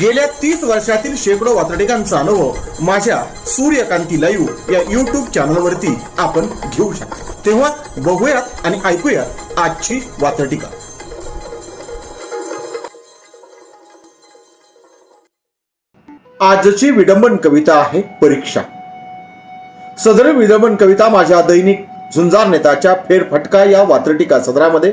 गेल्या तीस वर्षातील शेकडो वातडिकांचा अनुभव माझ्या सूर्यकांती लाईव्ह या युट्यूब चॅनलवरती आपण घेऊ शकतो. तेव्हा बघूयात आणि ऐकूयात आजची वातडिका आजची विडंबन कविता आहे परीक्षा. सदर विडंबन कविता माझ्या दैनिक झुंजार नेताच्या फेरफटका या वात्रटिका सदरामध्ये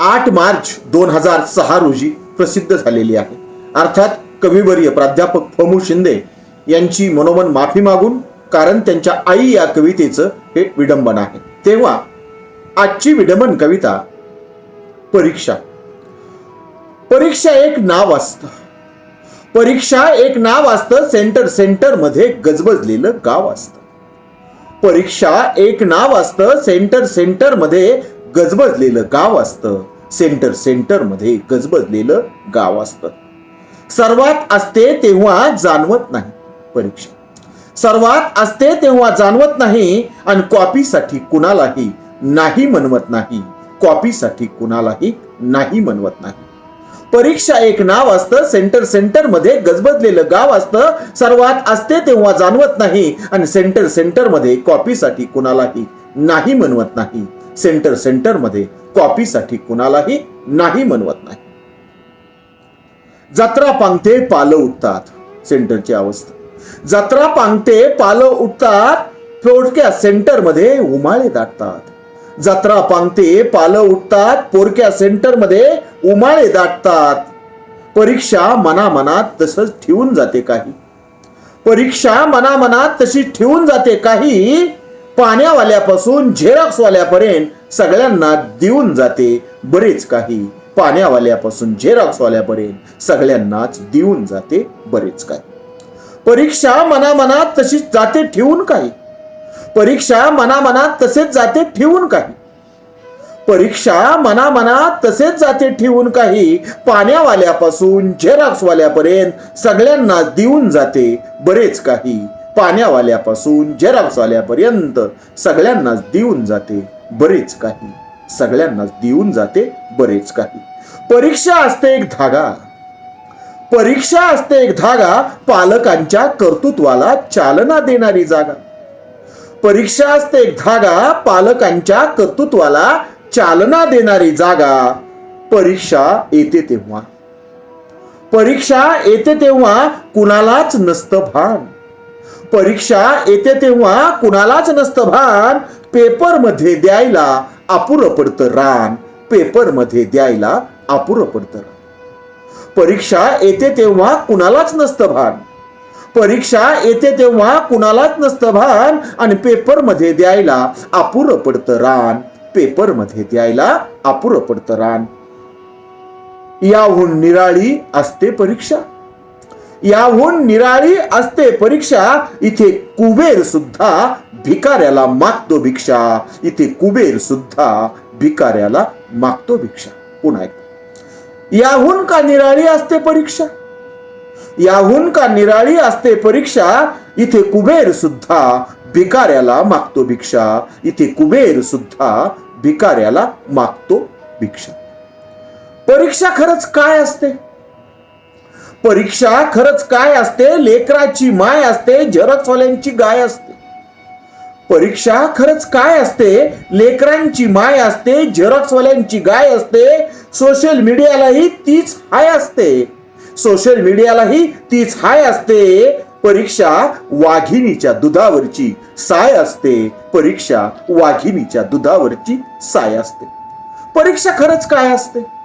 आठ मार्च दोन हजार सहा रोजी प्रसिद्ध झालेली आहे. अर्थात कविवर्य प्राध्यापक फमू शिंदे यांची मनोमन माफी मागून कारण त्यांच्या आई या कवितेचं हे विडंबन आहे. तेव्हा आजची विडंबन कविता परीक्षा. परीक्षा एक नाव असतं. परीक्षा एक नाव असतं सेंटर सेंटरमध्ये गजबजलेलं गाव असतं. परीक्षा एक नाव असतं सेंटर सेंटरमध्ये गजबजलेलं गाव असतं. सेंटर सेंटरमध्ये गजबजलेलं गाव असतं. सर्वात असते तेव्हा जाणवत नाही परीक्षा. सर्वात असते तेव्हा जाणवत नाही आणि कॉपीसाठी कुणालाही नाही म्हणवत नाही. कॉपीसाठी कुणालाही नाही म्हणवत नाही. परीक्षा एक नाव असतं सेंटर सेंटरमध्ये गजबजलेलं गाव असतं. सर्वात असते तेव्हा जाणवत नाही आणि सेंटर सेंटरमध्ये कॉपीसाठी कुणालाही नाही म्हणवत नाही. सेंटर सेंटरमध्ये कॉपीसाठी कुणालाही नाही म्हणवत नाही. जत्रा पांगते पालं उठतात सेंटरची अवस्था. जत्रा पांगते पालं उठतात पोरक्या सेंटरमध्ये उमाळे दाटतात. जत्रा पांगते पालं उठतात पोरक्या सेंटरमध्ये उमाळे दाटतात. परीक्षा मनामनात तसंच ठेवून जाते काही. परीक्षा मनामनात तशी ठेवून जाते काही पाण्यावाल्यापासून झेरॉक्सवाल्यापर्यंत सगळ्यांना देऊन जाते बरेच काही. पाण्यावाल्यापासून झेरॉक्सवाल्यापर्यंत सगळ्यांनाच देऊन जाते बरेच काही. परीक्षा मनामनात तशीच जाते ठेवून काही. परीक्षा मनामनात तसेच जाते ठेवून काही. परीक्षा मनामनात तसेच जाते ठेवून काही. पाण्यावाल्यापासून झेरॉक्सवाल्यापर्यंत सगळ्यांना देऊन जाते बरेच काही. पाण्यावाल्यापासून झेरॉक्सवाल्यापर्यंत सगळ्यांनाच देऊन जाते बरेच काही. सगळ्यांनाच देऊन जाते बरेच काही. परीक्षा असते एक धागा. परीक्षा असते एक धागा पालकांच्या कर्तृत्वाला चालना देणारी जागा. परीक्षा असते एक धागा पालकांच्या कर्तृत्वाला चालना देणारी जागा. परीक्षा येते तेव्हा. परीक्षा येते तेव्हा कुणालाच नसतं भान. परीक्षा येते तेव्हा कुणालाच नसतं भान. पेपरमध्ये द्यायला अपुरं पडतं रान पेपरमध्ये द्यायला अपुरं पडतं रान. परीक्षा येते तेव्हा कुणालाच नसतं भान. परीक्षा येते तेव्हा कुणालाच नसतं भान आणि पेपरमध्ये द्यायला अपुरं पडतं रान. पेपरमध्ये द्यायला अपुरं पडतं रान. याहून निराळी असते परीक्षा. याहून निराळी असते परीक्षा. इथे कुबेर सुद्धा भिकाऱ्याला मागतो भिक्षा. इथे कुबेर सुद्धा भिकाऱ्याला मागतो भिक्षा. पुन्हा एकदा याहून का निराळी असते परीक्षा? याहून का निराळी असते परीक्षा? इथे कुबेर सुद्धा भिकाऱ्याला मागतो भिक्षा. इथे कुबेर सुद्धा भिकाऱ्याला मागतो भिक्षा. परीक्षा खरंच काय असते? परीक्षा खरंच काय असते? लेकराची माय असते झरक्सवाल्यांची गाय असते. परीक्षा खरंच काय असते? लेकरांची माय असते झेरॉक्सवाल्यांची गाय असते सोशल मीडियालाही तीच हाय असते. सोशल मीडियालाही तीच हाय असते. परीक्षा वाघिणीच्या दुधावरची साय असते. परीक्षा वाघिणीच्या दुधावरची साय असते. परीक्षा खरंच काय असते?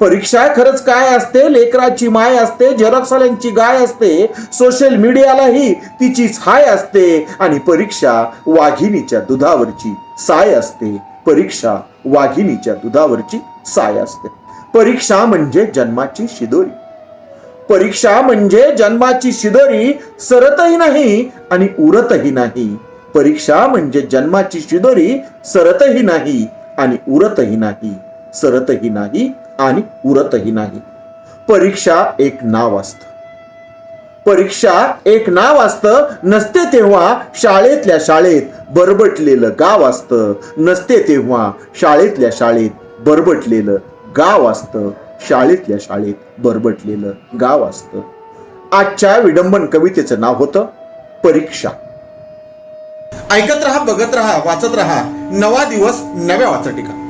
परीक्षा खरंच काय असते? लेकराची माय असते झेरॉक्सवाल्यांची गाय असते सोशल मीडियालाही तिचीच हाय असते. आणि परीक्षा वाघिणीच्या दुधावरची साय असते. परीक्षा वाघिणीच्या दुधावरची साय असते. परीक्षा म्हणजे जन्माची शिदोरी. परीक्षा म्हणजे जन्माची शिदोरी सरतही नाही आणि उरतही नाही. परीक्षा म्हणजे जन्माची शिदोरी सरतही नाही आणि उरतही नाही. सरतही नाही आणि उरतही नाही. परीक्षा एक नाव असतं. परीक्षा एक नाव असतं नसते तेव्हा शाळेतल्या शाळेत बरबटलेलं गाव असतं. नसते तेव्हा शाळेतल्या शाळेत बरबटलेलं गाव असतं. शाळेतल्या शाळेत बरबटलेलं गाव असतं. आजच्या विडंबन कवितेचं नाव होतं परीक्षा. ऐकत रहा बघत रहा वाचत रहा. नवा दिवस नव्या वाचटिका.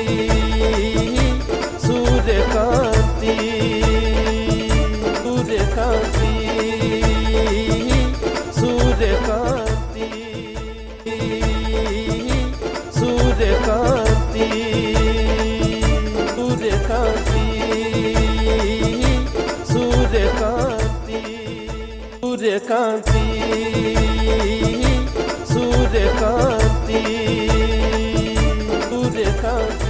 সূর্যকান্তি সূর্যকান্তি সূর্যকান্তি।